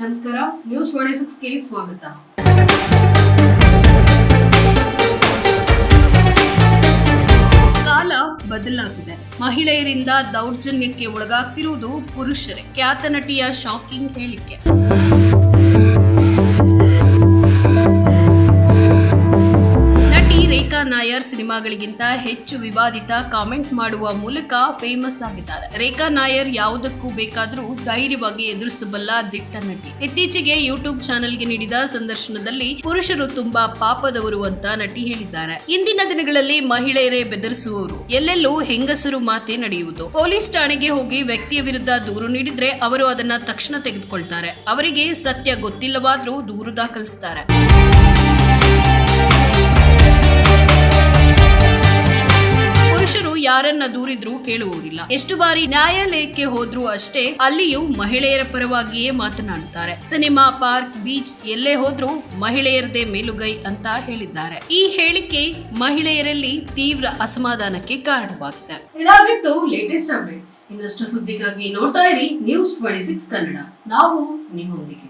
ನಮಸ್ಕಾರ news twenty ಸಿಕ್ಸ್ಗೆ ಸ್ವಾಗತ. ಕಾಲ ಬದಲಾಗಿದೆ. ಮಹಿಳೆಯರಿಂದ ದೌರ್ಜನ್ಯಕ್ಕೆ ಒಳಗಾಗ್ತಿರುವುದು ಪುರುಷರೇ. ಖ್ಯಾತ ನಟಿಯ ಶಾಕಿಂಗ್ ಹೇಳಿಕೆ. ನಾಯರ್ ಸಿನಿಮಾಗಳಿಗಿಂತ ಹೆಚ್ಚು ವಿವಾದಿತ ಕಾಮೆಂಟ್ ಮಾಡುವ ಮೂಲಕ ಫೇಮಸ್ ಆಗಿದ್ದಾರೆ. ರೇಖಾ ನಾಯರ್ ಯಾವುದಕ್ಕೂ ಬೇಕಾದರೂ ಧೈರ್ಯವಾಗಿ ಎದುರಿಸಬಲ್ಲ ದಿಟ್ಟ ನಟಿ. ಇತ್ತೀಚೆಗೆ ಯೂಟ್ಯೂಬ್ ಚಾನೆಲ್ಗೆ ನೀಡಿದ ಸಂದರ್ಶನದಲ್ಲಿ ಪುರುಷರು ತುಂಬಾ ಪಾಪದವರು ಅಂತ ನಟಿ ಹೇಳಿದ್ದಾರೆ. ಇಂದಿನ ದಿನಗಳಲ್ಲಿ ಮಹಿಳೆಯರೇ ಬೆದರಿಸುವವರು. ಎಲ್ಲೆಲ್ಲೂ ಹೆಂಗಸರು ಮಾತೆ ನಡೆಯುವುದು. ಪೊಲೀಸ್ ಠಾಣೆಗೆ ಹೋಗಿ ವ್ಯಕ್ತಿಯ ವಿರುದ್ಧ ದೂರು ನೀಡಿದ್ರೆ ಅವರು ಅದನ್ನ ತಕ್ಷಣ ತೆಗೆದುಕೊಳ್ತಾರೆ. ಅವರಿಗೆ ಸತ್ಯ ಗೊತ್ತಿಲ್ಲವಾದ್ರೂ ದೂರು ದಾಖಲಿಸ್ತಾರೆ. ಯಾರನ್ನ ದೂರಿದ್ರೂ ಕೇಳುವುದಿಲ್ಲ ಎಷ್ಟು ಬಾರಿ ನ್ಯಾಯಾಲಯಕ್ಕೆ ಹೋದ್ರೂ ಅಷ್ಟೇ ಅಲ್ಲಿಯೂ ಮಹಿಳೆಯರ ಪರವಾಗಿಯೇ ಮಾತನಾಡುತ್ತಾರೆ. ಸಿನಿಮಾ, ಪಾರ್ಕ್, ಬೀಚ್ ಎಲ್ಲೇ ಹೋದ್ರೂ ಮಹಿಳೆಯರದೇ ಮೇಲುಗೈ ಅಂತ ಹೇಳಿದ್ದಾರೆ. ಈ ಹೇಳಿಕೆ ಮಹಿಳೆಯರಲ್ಲಿ ತೀವ್ರ ಅಸಮಾಧಾನಕ್ಕೆ ಕಾರಣವಾಗಿದೆ. ಇದಾಗಿತ್ತು ಲೇಟೆಸ್ಟ್ ಅಪ್ಡೇಟ್ಸ್ ಇನ್ನಷ್ಟು ಸುದ್ದಿಗಾಗಿ ನೋಡ್ತಾ ಇರಿ ನ್ಯೂಸ್ ಟ್ವೆಂಟಿ ಸಿಕ್ಸ್ ಕನ್ನಡ. ನಾವು ನಿಮ್ಮೊಂದಿಗೆ.